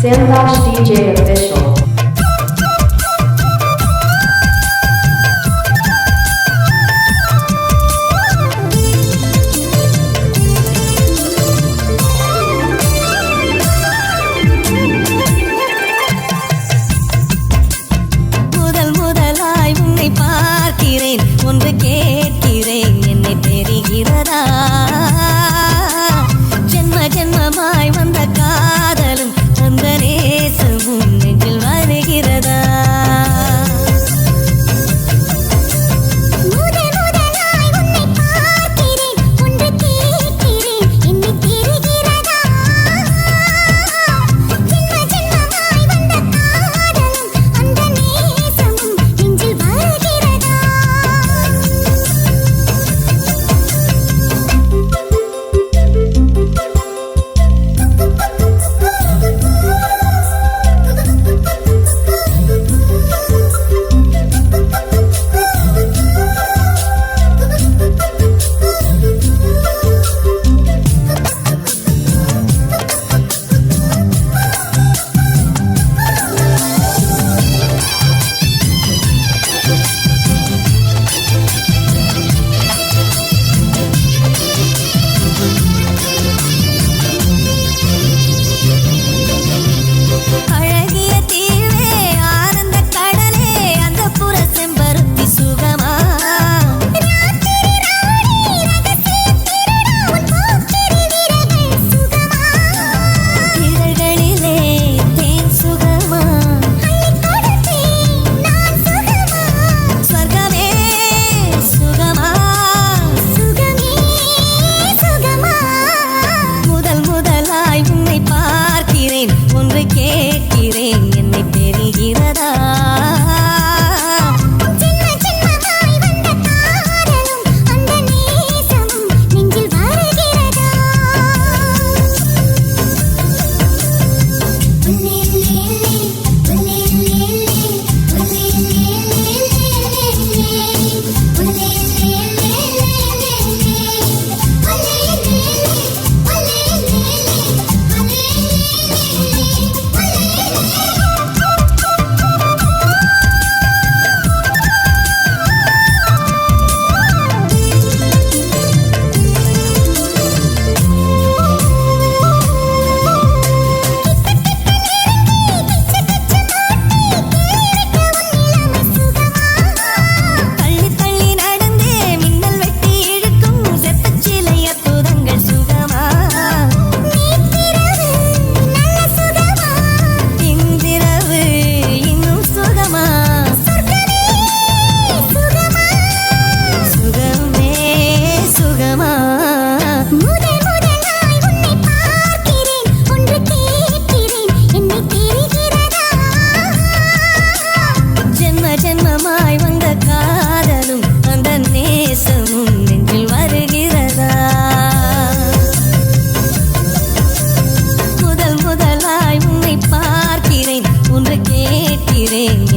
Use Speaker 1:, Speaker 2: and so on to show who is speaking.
Speaker 1: Samdash DJ official.
Speaker 2: பார்க்கிறேன் ஒன்று கேட்கிறேன் என்னை தெரிகிறதா ninguém